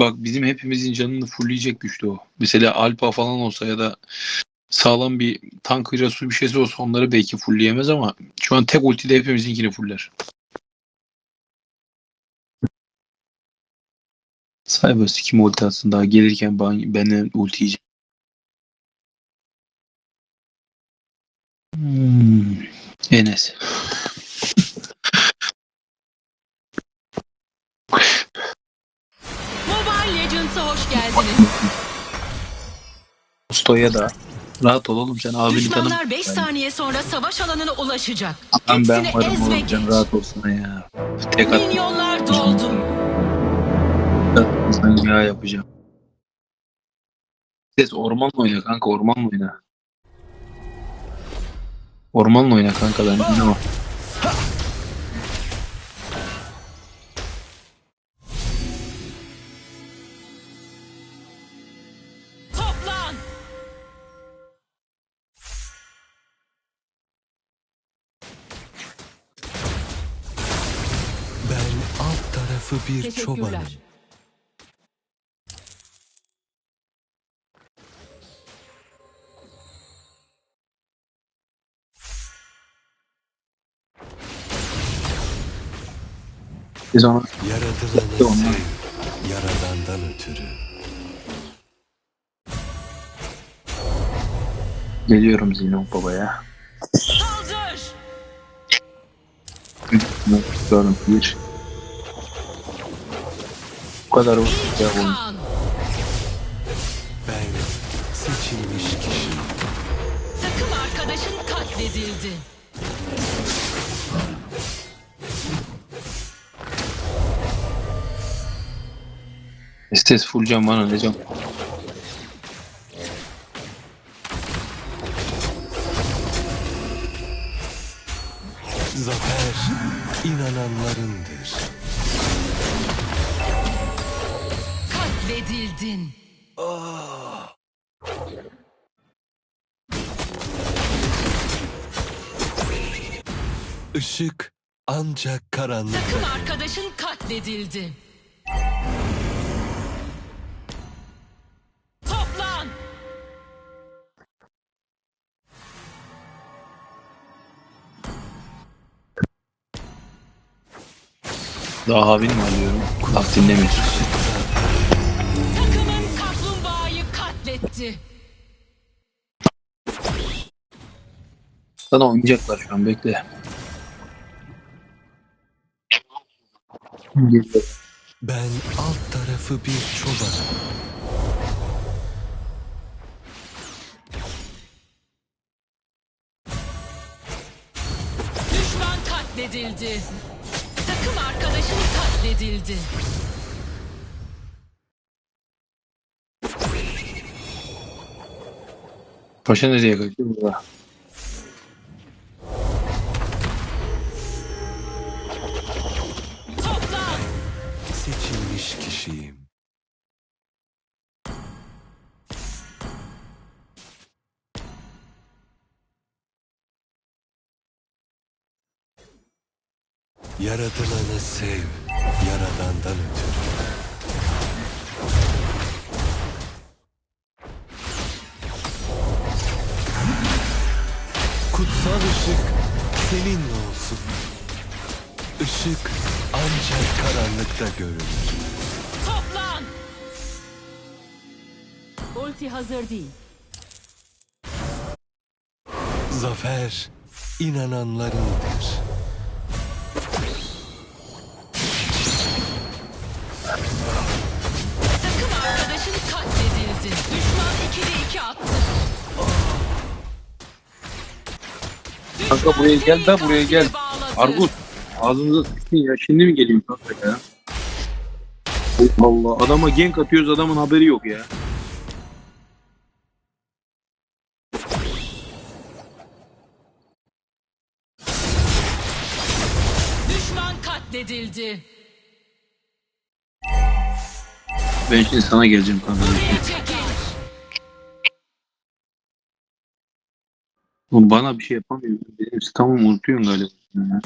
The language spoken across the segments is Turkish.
Bak bizim hepimizin canını fullleyecek güçte o. Mesela Alpa falan olsa ya da sağlam bir tank hırasu bir şeysi olsa onları belki fullleyemez ama şu an tek ultide hepimizinkini fuller. Cyber kim ulti atsın daha gelirken ben, benden ulti yiyecek. Hmm. Enes. Geldiniz. Usto'ya da rahat ol oğlum sen abini tanım. Düşmanlar 5 saniye sonra savaş alanına ulaşacak. Lan ben Hepsini varım ez ve oğlum geç. sen rahat olsana ya. Tek at. Milyonlar doldu. Ben ya yapacağım. Ses ormanla oyna kanka ormanla oyna. Ormanla oyna kanka ben oynamam. Tarafı bir Teşekkürler. çobanım. Biz ona Yaratılanı Tamam. sev, yaradandan ötürü. geliyorum Zinon babaya. Saldır. Tutuyorum bir. Bu kadar ya bunu. kan. Ben seçilmiş kişiyim. Takım arkadaşın katledildi. Estes full can bana ne can. Zafer inananlarındır. Katledildin. Işık ancak karanlıkta. Takım arkadaşın katledildi. Toplan. Daha havin mi alıyorum? Laf dinlemiyorsun. Katletti. Sana oynayacaklar şu an bekle. Ben alt tarafı bir çobanım. Düşman katledildi. Takım arkadaşın katledildi. Paşa nereye kaçıyor burada? Seçilmiş kişiyim. Yaratılanı sev, yaradandan ötürü. Seninle olsun. Işık ancak karanlıkta görünür. Toplan. Ulti hazır değil. Zafer inananlarındır. Takım arkadaşın katledildi. Düşman 2'de 2 attı. Kanka buraya gel de buraya gel. Argut ağzınıza sıktın ya şimdi mi geleyim kanka ya? Allah adama gank atıyoruz adamın haberi yok ya. Düşman katledildi. Ben şimdi sana geleceğim kanka. Bana bir şey yapamıyor. Benim tamam unutuyorsun galiba.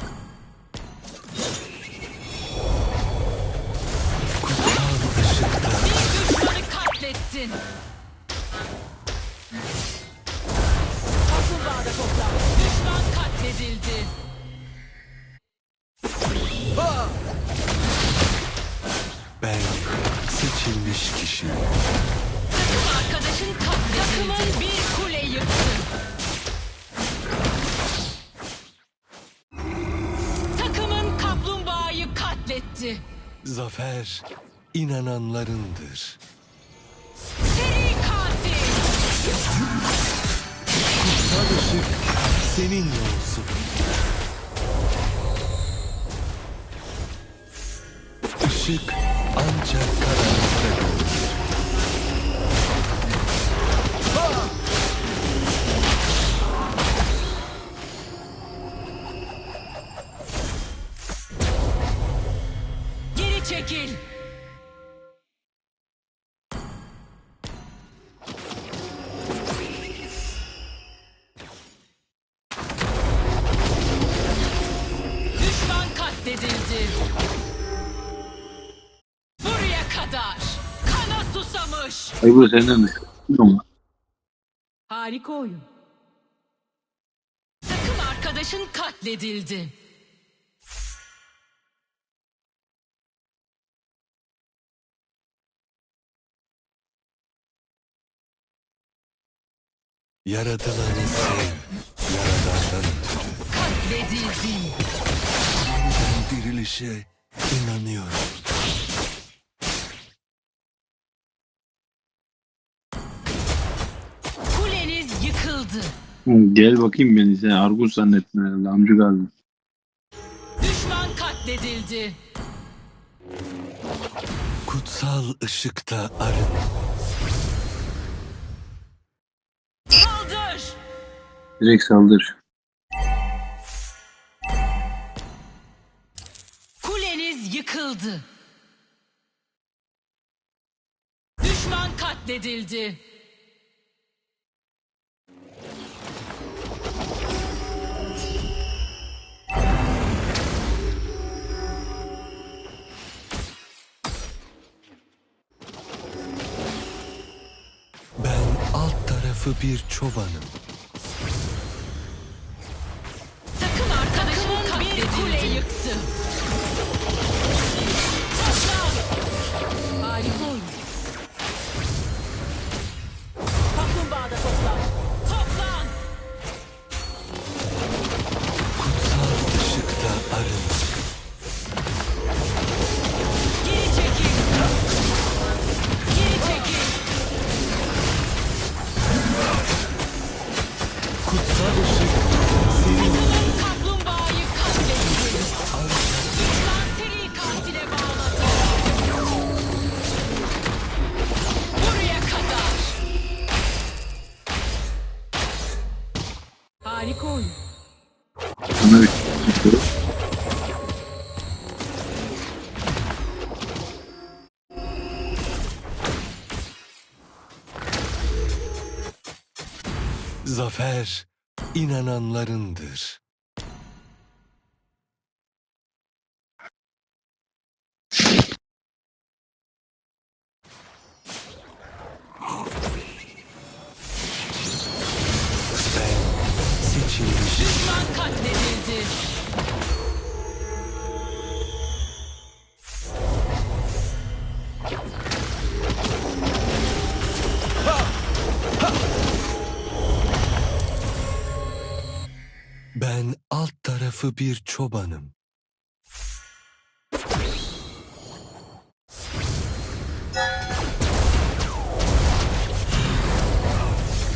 Zafer inananlarındır. Seri katil. Kutsal ışık seninle olsun. Işık ancak karanlıkta görünür. Ay bu senden mi? Bilmiyorum? Harika oyun. Takım arkadaşın katledildi. Yaratılanı sev, yaradandan ötürü. Katledildin. Ben dirilişe inanıyorum. Gel bakayım beni sen Argus zannettin herhalde amcık abi. Düşman katledildi. Kutsal ışıkta arın. Saldır. Direkt saldır. Kuleniz yıkıldı. Düşman katledildi. Bir çobanım. Zafer inananlarındır. Ben seçilmiş Düşman katledildi. Tarafı bir çobanım.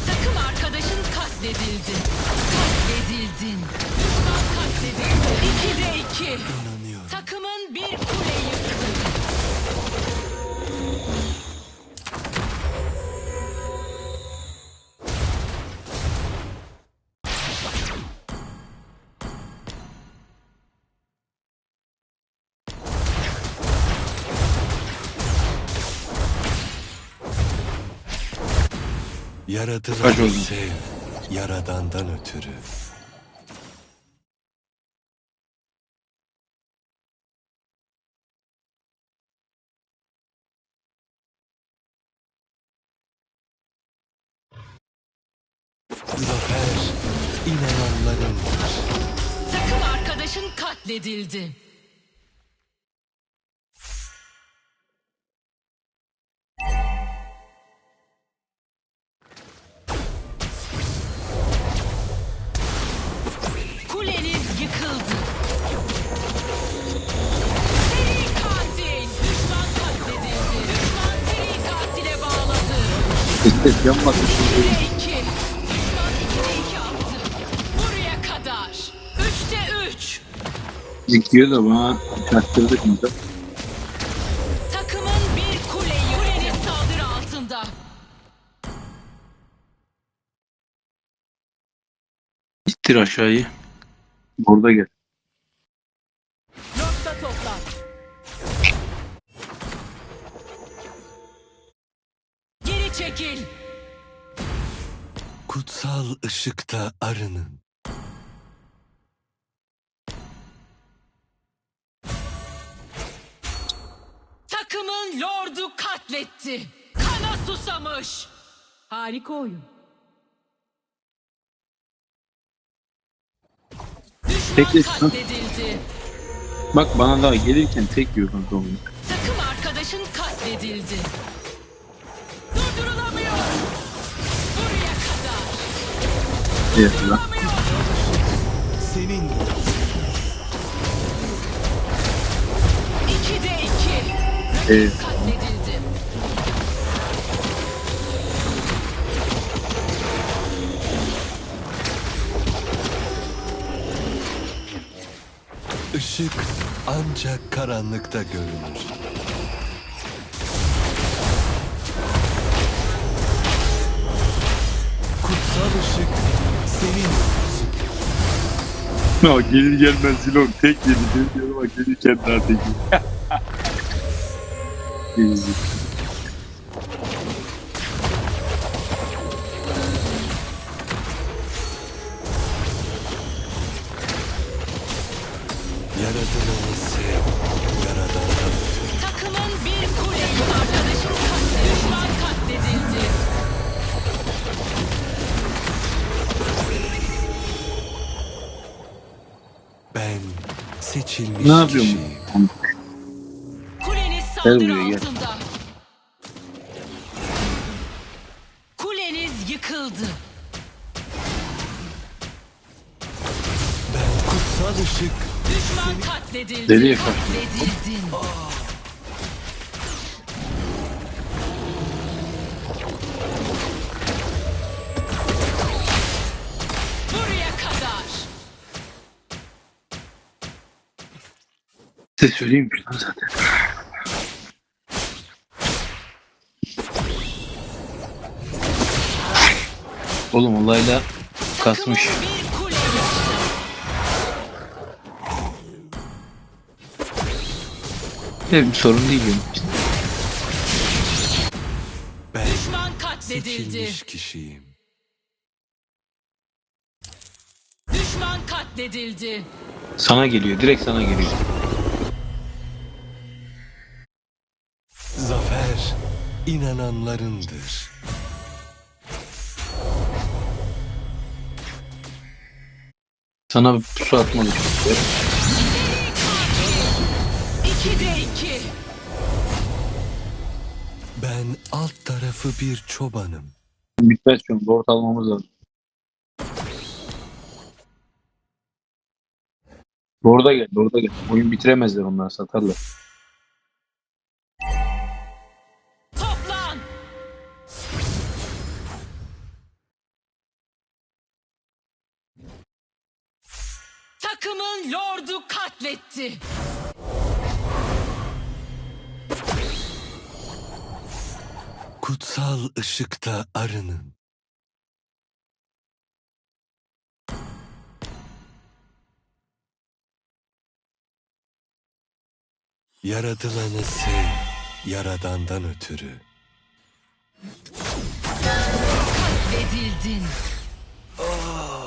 Takım arkadaşın katledildi. Katledildin. Düşman katledildi. İkide iki. İnanıyorum. Takımın bir Yaratılanı sev, yaradandan ötürü. Zafer inananlarındır. Takım arkadaşın katledildi. İşte yan bak. 2'de 2. Düşman 2'de 2 attı. Buraya kadar. 3'te 3. Zikiyor da bana çaktırdık mı? Takımın bir kuleyi. Kuleniz saldırı altında. İttir aşağıyı. Orada gel. Çekil. Kutsal ışıkta arının. Takımın lordu katletti. Kana susamış. Harika oyun. Düşman Peki, katledildi. Bak bana daha gelirken tek yiyor kanka onu. Takım arkadaşın katledildi. Lan. Durdurulamıyor. Senin Evet. ışık ancak karanlıkta görünür. Kutsal ışık. Ya gelir gelmez Zilon tek yedi diyor bak gelirken daha tek yedi. Seçilmiş Ne yapıyorsun? kişiyim. Kuleniz Gel saldırı buraya, gel. altında. Kuleniz yıkıldı. Ben kutsal ışık Düşman katledildi. Nereye kaçtın? Katledildin. Size söyleyeyim mi lan zaten? Oğlum olayla kasmış. Ne bir sorun değil benim. ben Düşman katledildi. seçilmiş kişiyim. Düşman katledildi. Sana geliyor. Direkt sana geliyor. İnananlarındır. Sana bir pusu atmalı. İkide iki. Ben alt tarafı bir çobanım. Bitmez. Doğru almamız lazım. Doğru da gel. Doğru da gel. Oyun bitiremezler onlar satarlar. Katletti. Kutsal ışıkta arının. Yaradılanı sev, yaradandan ötürü. Katledildin. Seri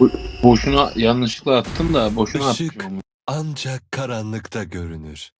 Bu- Boşuna yanlışlıkla attım da boşuna Işık. attım. Ancak karanlıkta görünür.